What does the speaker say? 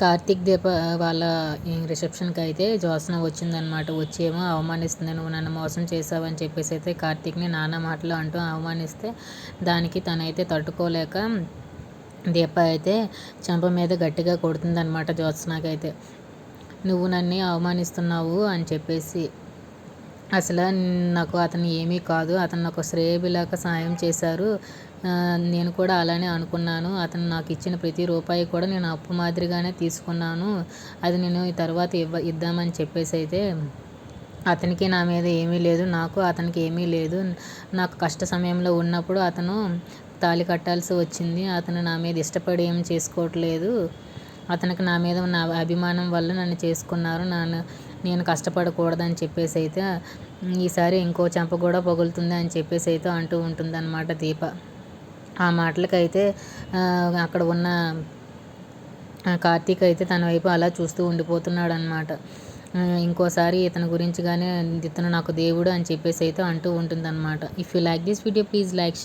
కార్తీక్ దీప వాళ్ళ రిసెప్షన్కి అయితే జ్యోత్స్న వచ్చిందనమాట వచ్చి ఏమో అవమానిస్తుంది నువ్వు నన్ను మోసం చేసావని చెప్పేసి అయితే కార్తీక్ని నానా మాటలు అంటూ అవమానిస్తే దానికి తనైతే తట్టుకోలేక దీప అయితే చెంప మీద గట్టిగా కొడుతుందనమాట జ్యోత్సనాకైతే నువ్వు నన్ను అవమానిస్తున్నావు అని చెప్పేసి అసలు నాకు అతను ఏమీ కాదు. అతను నాకు శ్రేయభిలాక సాయం చేశారు. నేను కూడా అలానే అనుకున్నాను. అతను నాకు ఇచ్చిన ప్రతి రూపాయి కూడా నేను అప్పు మాదిరిగానే తీసుకున్నాను. అది నేను తర్వాత ఇవ్వ ఇద్దామని చెప్పేసి అయితే అతనికి నా మీద ఏమీ లేదు. నాకు అతనికి ఏమీ లేదు. నాకు కష్ట సమయంలో ఉన్నప్పుడు అతను తాళి కట్టాల్సి వచ్చింది. అతను నా మీద ఇష్టపడి ఏం చేసుకోవట్లేదు. అతనికి నా మీద ఉన్న అభిమానం వల్ల నన్ను చేసుకున్నారు. నన్ను నేను కష్టపడకూడదని చెప్పేసి అయితే ఈసారి ఇంకో చెంప కూడా పగులుతుంది అని చెప్పేసి అయితే అంటూ ఉంటుందన్నమాట దీప. ఆ మాటలకైతే అక్కడ ఉన్న కార్తీక్ అయితే తన వైపు అలా చూస్తూ ఉండిపోతున్నాడు అనమాట ఇంకోసారి ఇతని గురించి కానీ ఇతను నాకు దేవుడు అని చెప్పేసి అయితే అంటూ ఉంటుందన్నమాట. If you like this video please like